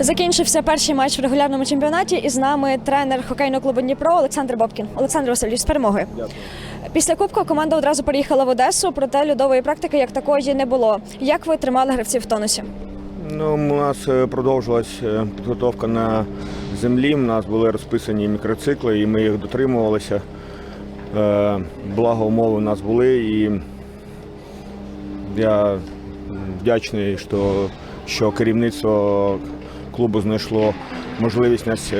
Закінчився перший матч в регулярному чемпіонаті, і з нами тренер хокейного клубу Дніпро Олександр Бобкін. Олександр Васильович, з перемогою. Після кубку команда одразу переїхала в Одесу, проте льодової практики як такої не було. Як ви тримали гравців в тонусі? Ну, у нас е, продовжилась е, підготовка на землі. У нас були розписані мікроцикли, і ми їх дотримувалися. Е, Благо умови у нас були, і я вдячний, що, що керівництво клубу знайшло можливість нас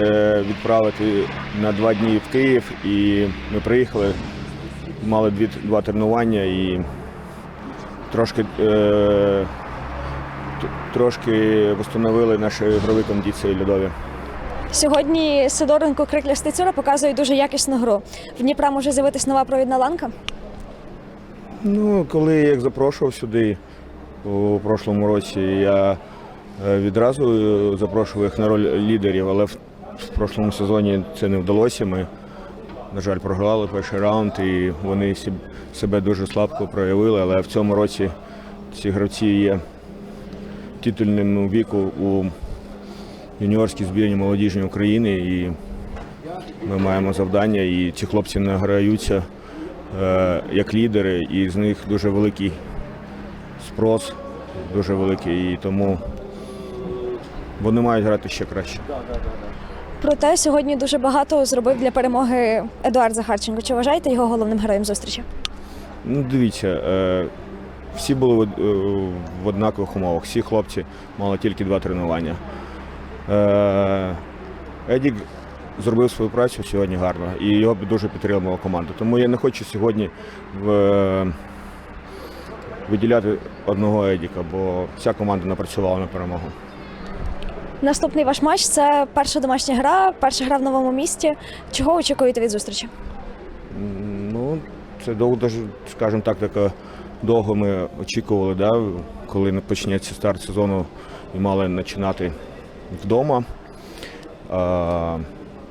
відправити на два дні в Київ. І ми приїхали, мали дві, два тренування і трошки. Е, трошки встановили наші ігрові кондиції льодові. Сьогодні Сидоренко Крикля Стецюра показує дуже якісну гру. В Дніпра може з'явитись нова провідна ланка. Ну, коли я їх запрошував сюди у прошлому році, я е, відразу е, запрошував їх на роль лідерів, але в, в прошлому сезоні це не вдалося. Ми, на жаль, програли перший раунд і вони себе дуже слабко проявили, але в цьому році ці гравці є титульним віку у юніорській збірні молодіжній України і ми маємо завдання, і ці хлопці награються е, як лідери, і з них дуже великий спрос, дуже великий, і тому вони мають грати ще краще. Проте сьогодні дуже багато зробив для перемоги Едуард Захарченко. Чи вважаєте його головним героєм зустрічі? Ну, дивіться, е, всі були в, е, в однакових умовах. Всі хлопці мали тільки два тренування. Е, Едік зробив свою працю сьогодні гарно і його дуже підтримала команда. Тому я не хочу сьогодні е, виділяти одного Едіка, бо вся команда напрацювала на перемогу. Наступний ваш матч це перша домашня гра, перша гра в новому місті. Чого очікуєте від зустрічі? Ну, це довго, скажімо так, таке довго ми очікували, да, коли почнеться старт сезону і мали починати вдома.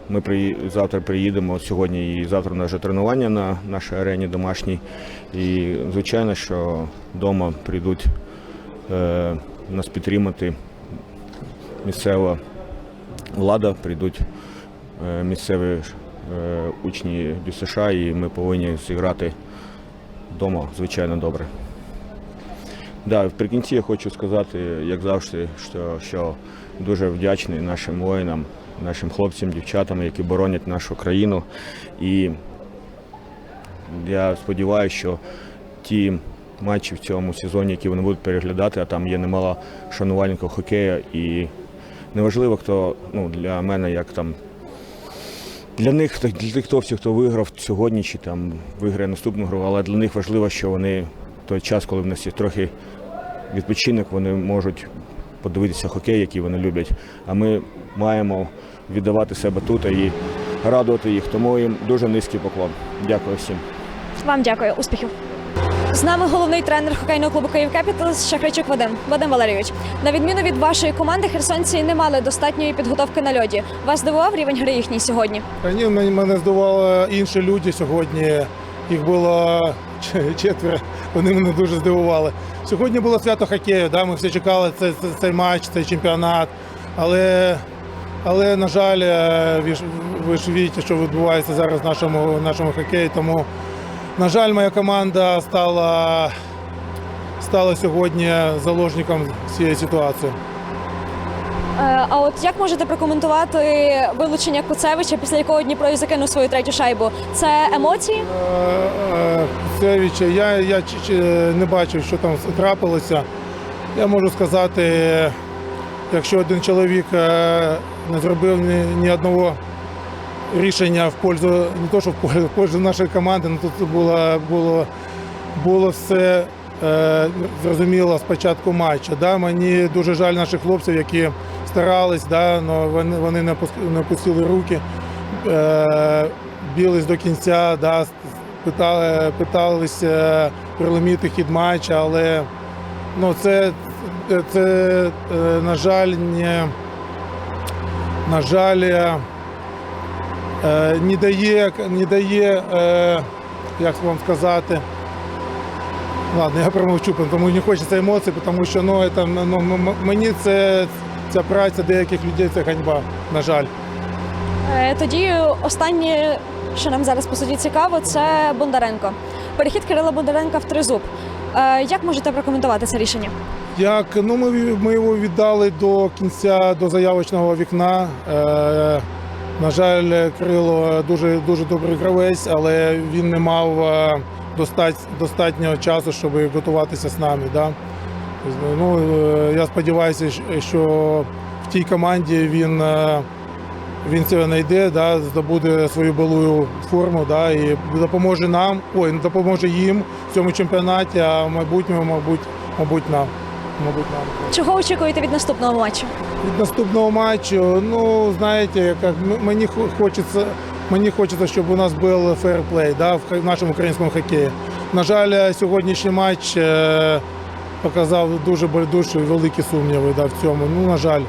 Ми приї- завтра приїдемо сьогодні і завтра вже тренування на нашій арені домашній. І звичайно, що вдома прийдуть е, нас підтримати місцева влада, прийдуть е, місцеві е, учні ДЮСШ, і ми повинні зіграти вдома, звичайно, добре. Да, вприкінці я хочу сказати, як завжди, що, що дуже вдячний нашим воїнам, нашим хлопцям, дівчатам, які боронять нашу країну. І я сподіваюся, що ті матчі в цьому сезоні, які вони будуть переглядати, а там є немало шанувальників хокею, і неважливо, хто ну, для мене, як там для них, для тих хлопців, хто виграв сьогодні чи там виграє наступну гру, але для них важливо, що вони в той час, коли в нас є трохи відпочинок, вони можуть подивитися хокей, який вони люблять. А ми маємо віддавати себе тут і радувати їх. Тому їм дуже низький поклон. Дякую всім. Вам дякую, успіхів. З нами головний тренер хокейного клубу Київ Кепіталс Шахричук Вадим. Вадим Валерійович. На відміну від вашої команди, херсонці не мали достатньої підготовки на льоді. Вас здивував рівень гри їхній сьогодні? Ні, мене здивували інші люди сьогодні. Їх було четверо. Вони мене дуже здивували. Сьогодні було свято хокею. Да? Ми всі чекали цей, цей, матч, цей чемпіонат. Але, але на жаль, е, ви ж, ви ж бачите, що відбувається зараз в нашому, в нашому хокеї. Тому, на жаль, моя команда стала, стала сьогодні заложником цієї ситуації. Е, А от як можете прокоментувати вилучення Куцевича, після якого Дніпро і закинув свою третю шайбу? Це емоції? Цевича, я, я ч- ч- не бачив, що там трапилося. Я можу сказати, якщо один чоловік е, не зробив ні одного рішення в пользу, не то, що в пользу, в пользу нашої команди, ну тут було, було, було все е, зрозуміло з початку матчу. Да? Мені дуже жаль наших хлопців, які старались, да? но вони, вони не опус- не опустили руки, е, білись до кінця, да? питали, питалися приломити хід матча, але ну, це, це, е, на жаль, не, на жаль, е, не дає, не дає е, як вам сказати, ладно, я промовчу, тому не хочеться емоцій, тому що ну, це, ну, мені це, ця праця деяких людей це ганьба, на жаль. Е, Тоді останнє, що нам зараз по суті цікаво, це Бондаренко. Перехід Кирила Бондаренка в тризуб. Е, Як можете прокоментувати це рішення? Як ну ми, ми його віддали до кінця до заявочного вікна. Е, на жаль, Крило дуже дуже добрий гравець, але він не мав е, достатнього часу, щоб готуватися з нами. Да? Ну, е, я сподіваюся, що в тій команді він, е, він це знайде, да, здобуде свою былую форму да, і допоможе нам, ой, допоможе їм в цьому чемпіонаті, а в майбутньому, мабуть, мабуть, нам. Мабуть, нам. Чого очікуєте від наступного матчу? Від наступного матчу, ну знаєте, як мені хочеться, мені хочеться, щоб у нас був фейерплей да, в нашому українському хокеї. На жаль, сьогоднішній матч е, показав дуже дуже великі сумніви да, в цьому. Ну, на жаль.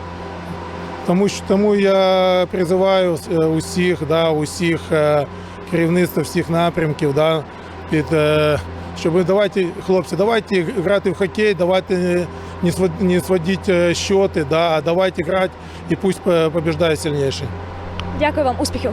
Тому, що, тому я призиваю е, усіх, да, усіх е, керівництв всіх напрямків, да, під, е, щоб давайте, хлопці, давайте грати в хокей, давайте не- не свод- не сводіть е, счети, да, давайте грати і пусть е, побіждає сильніший. Дякую вам, успіхів.